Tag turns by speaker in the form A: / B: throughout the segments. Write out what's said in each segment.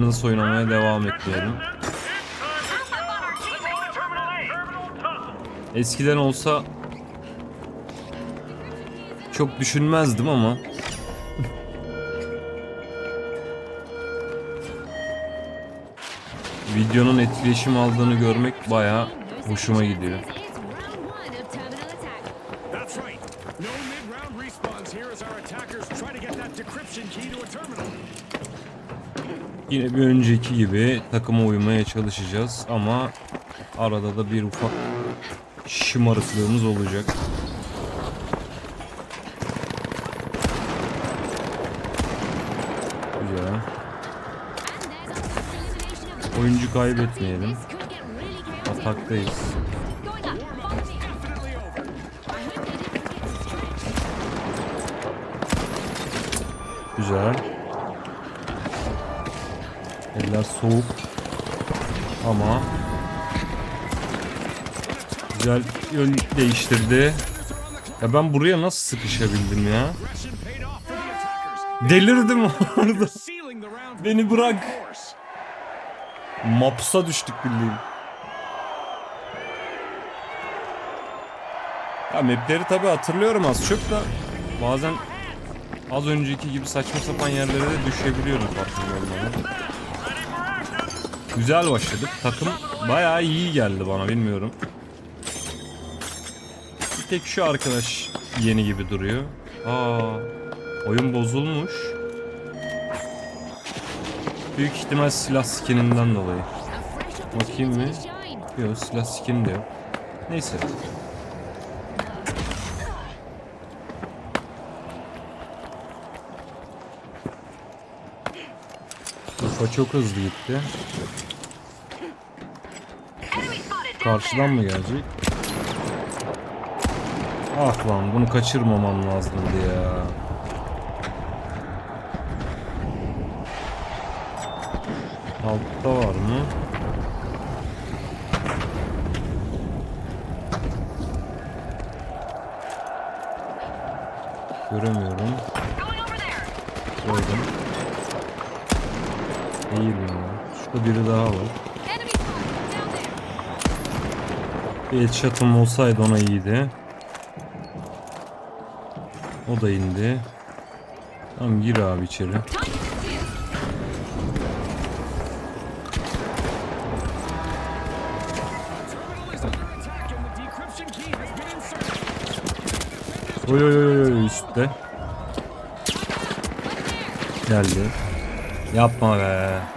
A: Nasıl oynamaya devam etmeyelim. Eskiden olsa çok düşünmezdim ama videonun etkileşim aldığını görmek bayağı hoşuma gidiyor. Yine bir önceki gibi takıma uymaya çalışacağız ama arada da bir ufak şımarıklığımız olacak. Güzel. Oyuncu kaybetmeyelim. Ataktayız. Güzel. Eller soğuk. Ama güzel yön değiştirdi. Ya ben buraya nasıl sıkışabildim ya? Delirdim orada. Beni bırak. Maps'a düştük bildiğin. Ya mapleri tabi hatırlıyorum az çok da bazen az önceki gibi saçma sapan yerlere de düşebiliyoruz farkında olmadan. Güzel başladık. Takım bayağı iyi geldi bana bilmiyorum. Bir tek şu arkadaş yeni gibi duruyor. Aa, oyun bozulmuş. Büyük ihtimal silah skininden dolayı. Bakayım mı? Yok silah skin de yok. Neyse. Kafa çok hızlı gitti. Karşıdan mı gelecek? Ah lan bunu kaçırmamam lazımdı ya. Altta var mı? Göremiyorum. Gördüm. Değil mi? Şurada biri daha var. Bir headshot'ım olsaydı ona iyiydi. O da indi. Tamam gir abi içeri. Oy oy oy oy üstte. Geldi. Yapma be.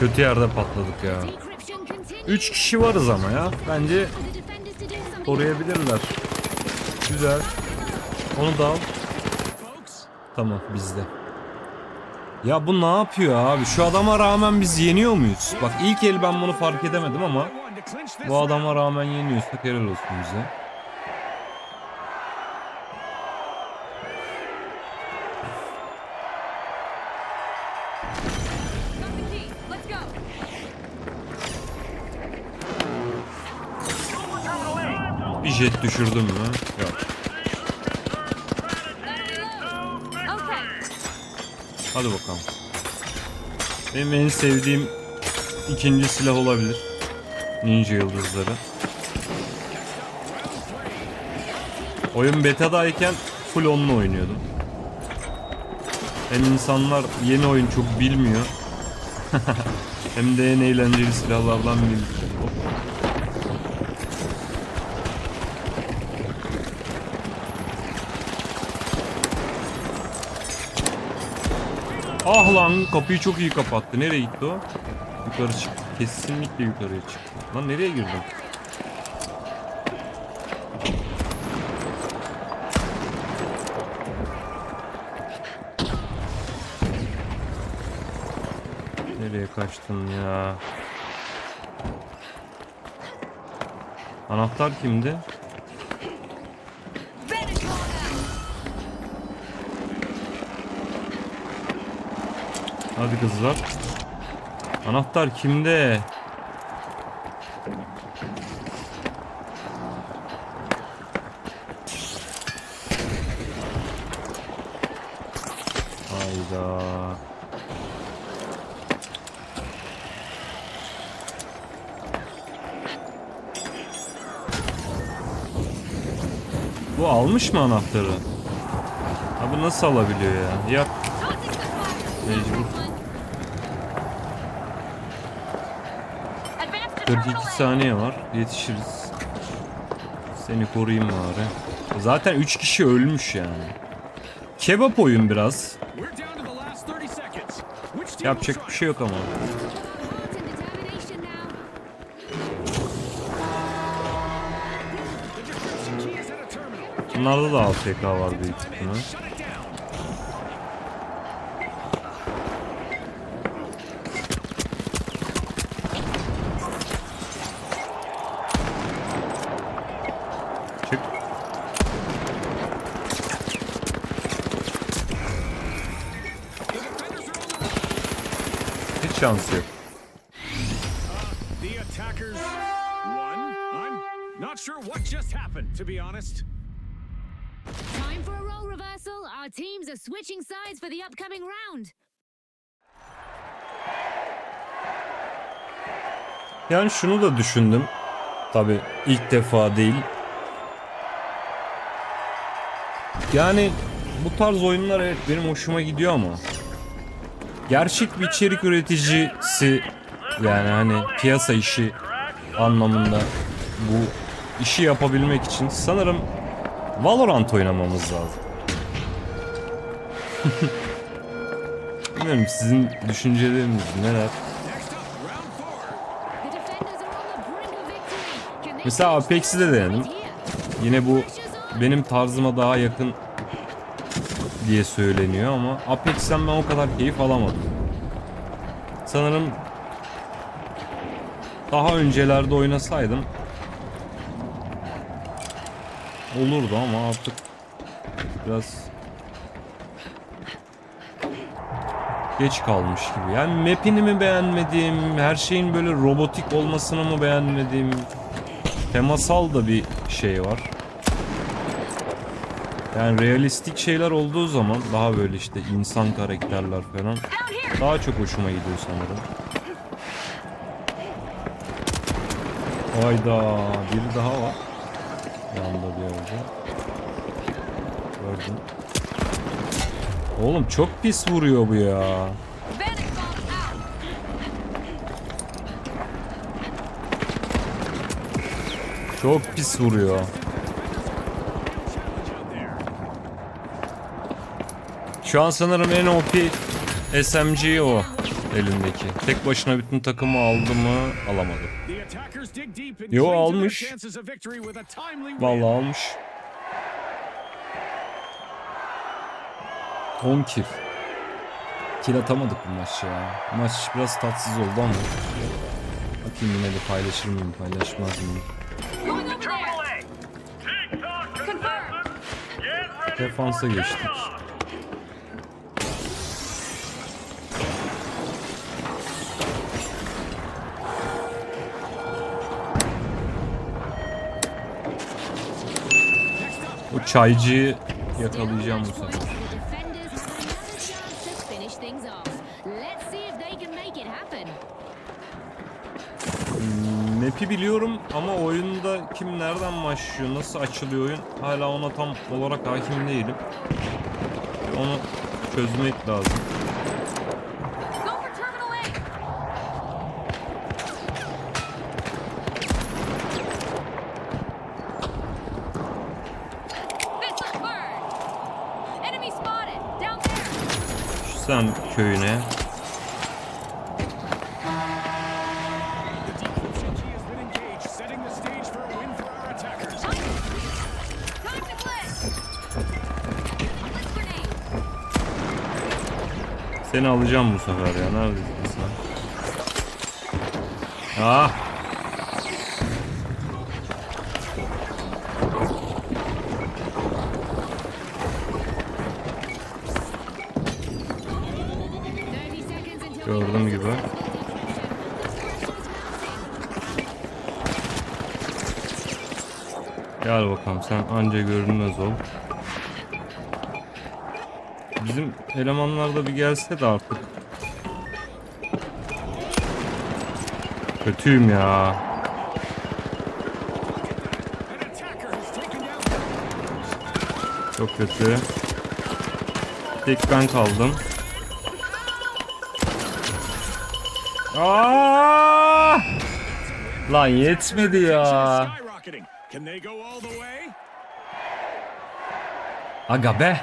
A: Kötü yerde patladık ya. 3 kişi varız ama ya. Bence koruyabilirler. Güzel. Onu da al. Tamam bizde. Ya bu ne yapıyor abi? Şu adama rağmen biz yeniyor muyuz? Bak ilk el ben bunu fark edemedim ama bu adama rağmen yeniyorsak helal olsun bize. Jet düşürdüm mü? Yok. Hadi bakalım. Benim en sevdiğim ikinci silah olabilir. Ninja yıldızları. Oyun betadayken full onunla oynuyordum. Hem insanlar yeni oyun çok bilmiyor. Hem de en eğlenceli silahlardan biri. Ah lan kapıyı çok iyi kapattı. Nereye gitti o? Yukarı çık. Kesinlikle yukarıya çık. Lan nereye girdin? Nereye kaçtın ya? Anahtar kimde? Hadi kızlar. Anahtar kimde? Hayda. Bu almış mı anahtarı? Abi nasıl alabiliyor ya? Yap. 42 saniye var. Yetişiriz. Seni koruyayım bari. Zaten 3 kişi ölmüş yani. Kebap oyun biraz.
B: We're down to the last 30 seconds. Which team will
A: Yapacak bir şey yok ama. Bunlarda da AFK var büyük ihtimal.
B: The
A: Hiç şans yok.
B: The attackers won. I'm not sure what just happened, to be honest.
C: Time for a role reversal. Our teams are switching sides for the upcoming round.
A: Yani şunu da düşündüm. Tabi ilk defa değil. Yani bu tarz oyunlar evet benim hoşuma gidiyor ama gerçek bir içerik üreticisi yani hani piyasa işi anlamında bu işi yapabilmek için sanırım Valorant oynamamız lazım. Bilmiyorum sizin düşünceleriniz neler? Mesela Apex'i de denedim. Yine bu benim tarzıma daha yakın diye söyleniyor ama Apex'ten ben o kadar keyif alamadım. Sanırım daha öncelerde oynasaydım olurdu ama artık biraz geç kalmış gibi. Yani map'ini mi beğenmedim, her şeyin böyle robotik olmasını mı beğenmedim, temasal da bir şey var. Yani realistik şeyler olduğu zaman daha böyle işte insan karakterler falan daha çok hoşuma gidiyor sanırım. Hayda biri daha var. Yanında bir yerde. Gördüm. Oğlum çok pis vuruyor bu ya. Çok pis vuruyor. Şu an sanırım en OP SMG o elindeki. Tek başına bütün takımı aldı mı alamadı. Yo, almış. Vallahi almış. 10 kill. Kill atamadık bu maç ya. Maç biraz tatsız oldu ama. Bakayım yine de paylaşır mıyım paylaşmaz mıyım? Defansa geçtik.
C: Can make it happen.
A: Map'i biliyorum ama oyunda kim nereden başlıyor, nasıl açılıyor oyun hala ona tam olarak hakim değilim. Onu çözmek lazım.
C: Go for Terminal A. This'll burn. Enemy spotted. Down there.
A: Sen köyüne.
B: The decryption key has been engaged, setting the stage for a win for our attackers.
C: Time, time to blitz. A blitz grenade.
A: Seni alacağım bu sefer ya. Neredesin sen? Ah! Gördüğüm gibi. Gel bakalım sen anca görünmez ol. Bizim elemanlar da bir gelse de artık. Kötüyüm ya. Çok kötü. Tek ben kaldım. Aa! Lan yetmedi ya. Aga be.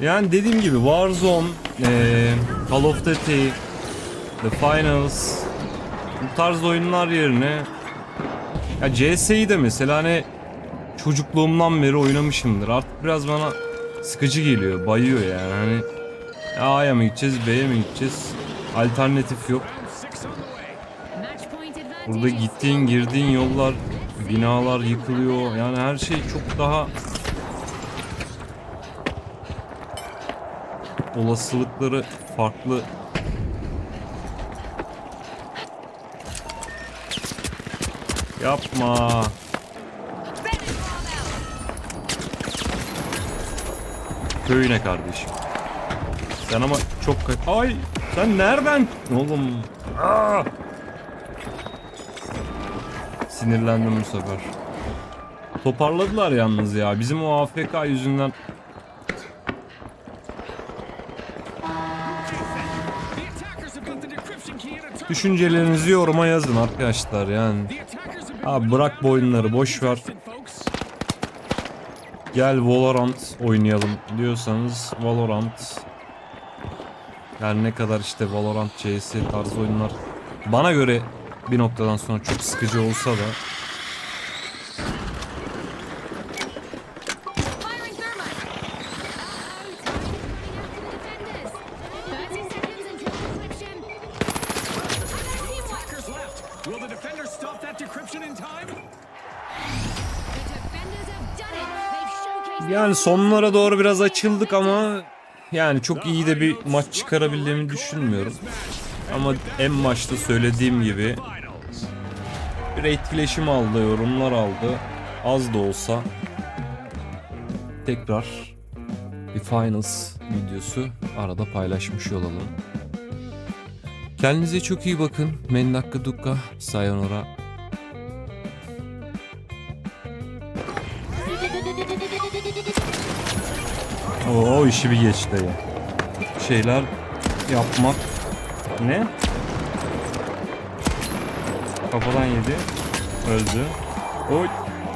A: Yani dediğim gibi Warzone, eee, Call of Duty, The Finals bu tarz oyunlar yerine ya CS'yi de mesela hani çocukluğumdan beri oynamışımdır. Artık biraz bana sıkıcı geliyor, bayıyor yani. Hani A'ya mı gideceğiz, B'ye mi gideceğiz? Alternatif yok. Burada gittiğin girdiğin yollar, binalar yıkılıyor. Yani her şey çok daha olasılıkları farklı. Yapma. Köyüne kardeşim. Sen ama çok Ay sen nereden? Oğlum. Aa! Sinirlendim bu sefer. Toparladılar yalnız ya. Bizim o AFK yüzünden düşüncelerinizi yoruma yazın arkadaşlar yani. Abi bırak bu oyunları boş ver. Gel Valorant oynayalım diyorsanız Valorant. Yani ne kadar işte Valorant, CS tarzı oyunlar bana göre bir noktadan sonra çok sıkıcı olsa da yani sonlara doğru biraz açıldık ama yani çok iyi de bir maç çıkarabildiğimi düşünmüyorum. Ama en başta söylediğim gibi bir etkileşim aldı, yorumlar aldı. Az da olsa tekrar bir finals videosu arada paylaşmış olalım. Kendinize çok iyi bakın. Mendakka dukka, sayonara. Oo, işi bir geçti ya. Şeyler yapmak. Ne? Kafadan yedi. Öldü. Oy.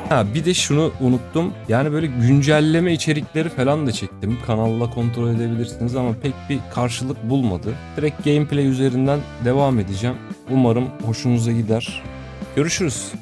A: Ha bir de şunu unuttum. Yani böyle güncelleme içerikleri falan da çektim. Kanalla kontrol edebilirsiniz ama pek bir karşılık bulmadı. Direkt gameplay üzerinden devam edeceğim. Umarım hoşunuza gider. Görüşürüz.